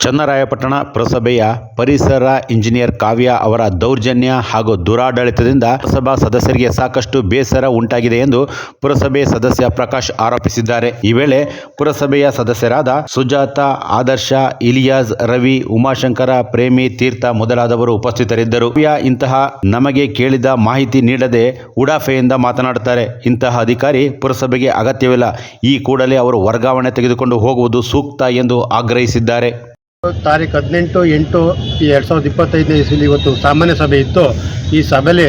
ಚನ್ನರಾಯಪಟ್ಟಣ ಪುರಸಭೆಯ ಪರಿಸರ ಇಂಜಿನಿಯರ್ ಕಾವ್ಯ ಅವರ ದೌರ್ಜನ್ಯ ಹಾಗೂ ದುರಾಡಳಿತದಿಂದ ಪುರಸಭಾ ಸದಸ್ಯರಿಗೆ ಸಾಕಷ್ಟು ಬೇಸರ ಉಂಟಾಗಿದೆ ಎಂದು ಪುರಸಭೆ ಸದಸ್ಯ ಪ್ರಕಾಶ್ ಆರೋಪಿಸಿದ್ದಾರೆ. ಈ ವೇಳೆ ಪುರಸಭೆಯ ಸದಸ್ಯರಾದ ಸುಜಾತ, ಆದರ್ಶ, ಇಲಿಯಾಸ್, ರವಿ, ಉಮಾಶಂಕರ, ಪ್ರೇಮಿ, ತೀರ್ಥ ಮೊದಲಾದವರು ಉಪಸ್ಥಿತರಿದ್ದರು. ಇಂತಹ ನಮಗೆ ಕೇಳಿದ ಮಾಹಿತಿ ನೀಡದೆ ಉಡಾಫೆಯಿಂದ ಮಾತನಾಡುತ್ತಾರೆ. ಇಂತಹ ಅಧಿಕಾರಿ ಪುರಸಭೆಗೆ ಅಗತ್ಯವಿಲ್ಲ. ಈ ಕೂಡಲೇ ಅವರು ವರ್ಗಾವಣೆ ತೆಗೆದುಕೊಂಡು ಹೋಗುವುದು ಸೂಕ್ತ ಎಂದು ಆಗ್ರಹಿಸಿದ್ದಾರೆ. ತಾರೀಕು ಹದಿನೆಂಟು, ಎಂಟು, ಎರಡು ಸಾವಿರದ ಇಪ್ಪತ್ತೈದನೇ ಇಸ್ವಿಲಿ ಇವತ್ತು ಸಾಮಾನ್ಯ ಸಭೆ ಇತ್ತು. ಈ ಸಭೆಯಲ್ಲಿ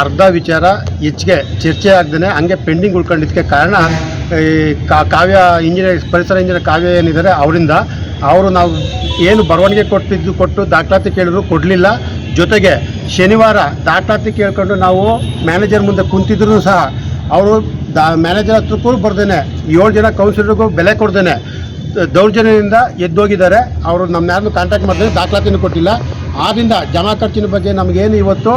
ಅರ್ಧ ವಿಚಾರ ಹೆಚ್ಚಿಗೆ ಚರ್ಚೆ ಆಗ್ದೇ ಹಂಗೆ ಪೆಂಡಿಂಗ್ ಉಳ್ಕೊಂಡಿದ್ದಕ್ಕೆ ಕಾರಣ, ಈ ಕಾವ್ಯ ಇಂಜಿನಿಯರ್, ಪರಿಸರ ಇಂಜಿನಿಯರ್ ಕಾವ್ಯ ಏನಿದ್ದಾರೆ ಅವರಿಂದ ಅವರು ನಾವು ಏನು ಬರವಣಿಗೆ ಕೊಟ್ಟಿದ್ದು ಕೊಟ್ಟು ದಾಖಲಾತಿ ಕೇಳಿದ್ರು ಕೊಡಲಿಲ್ಲ. ಜೊತೆಗೆ ಶನಿವಾರ ದಾಖಲಾತಿ ಕೇಳ್ಕೊಂಡು ನಾವು ಮ್ಯಾನೇಜರ್ ಮುಂದೆ ಕುಂತಿದ್ರು ಸಹ ಅವರು ದಾ, ಮ್ಯಾನೇಜರ್ ಹತ್ರಕ್ಕೂ ಬರ್ದೇನೆ. ಏಳು ಜನ ಕೌನ್ಸಿಲರ್ಗೂ ಬೆಲೆ ಕೊಡ್ದೇನೆ. ದೌರ್ಜನ್ಯದಿಂದ ಎದ್ದೋಗಿದ್ದಾರೆ. ಅವರು ನಮ್ಮ ಯಾರನ್ನು ಕಾಂಟ್ಯಾಕ್ಟ್ ಮಾಡಿದ್ರೆ ದಾಖಲಾತಿನೂ ಕೊಟ್ಟಿಲ್ಲ. ಆದ್ದರಿಂದ ಜಮಾ ಖರ್ಚಿನ ಬಗ್ಗೆ ನಮಗೇನು ಇವತ್ತು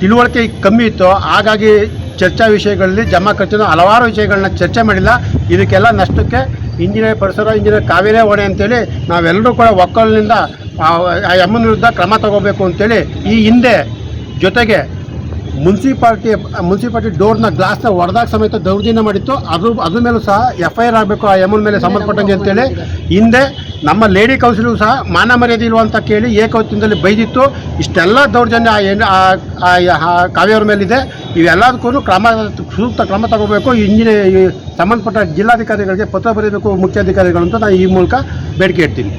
ತಿಳುವಳಿಕೆ ಕಮ್ಮಿ ಇತ್ತು, ಹಾಗಾಗಿ ಚರ್ಚಾ ವಿಷಯಗಳಲ್ಲಿ ಜಮಾ ಖರ್ಚಿನ ಹಲವಾರು ವಿಷಯಗಳನ್ನ ಚರ್ಚೆ ಮಾಡಿಲ್ಲ. ಇದಕ್ಕೆಲ್ಲ ನಷ್ಟಕ್ಕೆ ಇಂಜಿನಿಯರ್ ಪರಿಸರ, ಇಂಜಿನಿಯರ್ ಕಾವೇರಿ ಹೊಣೆ ಅಂತೇಳಿ ನಾವೆಲ್ಲರೂ ಕೂಡ ಒಕ್ಕಲಿನಿಂದ ಆ ಎಮ್ಮನ ವಿರುದ್ಧ ಕ್ರಮ ತಗೋಬೇಕು ಅಂತೇಳಿ ಈ ಹಿಂದೆ ಜೊತೆಗೆ ಮುನ್ಸಿಪಾಲ್ಟಿ ಮುನ್ಸಿಪಾಲ್ಟಿ ಡೋರ್ನ ಗ್ಲಾಸ್ನ ಹೊಡೆದಾಗ ಸಮೇತ ದೌರ್ಜನ್ಯ ಮಾಡಿತ್ತು. ಅದು ಅದ್ರ ಮೇಲೂ ಸಹ ಎಫ್ ಐ ಆರ್ ಆಗಬೇಕು, ಆ ಎಮೌಂಟ್ ಮೇಲೆ ಸಂಬಂಧಪಟ್ಟಂಗೆ ಅಂತೇಳಿ. ಹಿಂದೆ ನಮ್ಮ ಲೇಡಿ ಕೌನ್ಸಿಲು ಸಹ ಮಾನ ಮರ್ಯಾದೆ ಇಲ್ವ ಅಂತ ಕೇಳಿ ಏಕವಚನದಲ್ಲಿ ಬೈದಿತ್ತು. ಇಷ್ಟೆಲ್ಲ ದೌರ್ಜನ್ಯ ಆ ಕಾವ್ಯವ್ರ ಮೇಲಿದೆ. ಇವೆಲ್ಲದಕ್ಕೂ ಕ್ರಮ, ಸೂಕ್ತ ಕ್ರಮ ತಗೋಬೇಕು. ಇಂಜಿನಿಯರ್ ಸಂಬಂಧಪಟ್ಟ ಜಿಲ್ಲಾಧಿಕಾರಿಗಳಿಗೆ ಪತ್ರ ಬರೀಬೇಕು, ಮುಖ್ಯಾಧಿಕಾರಿಗಳು ಅಂತ ನಾನು ಈ ಮೂಲಕ ಬೇಡಿಕೆ ಇಡ್ತೀನಿ.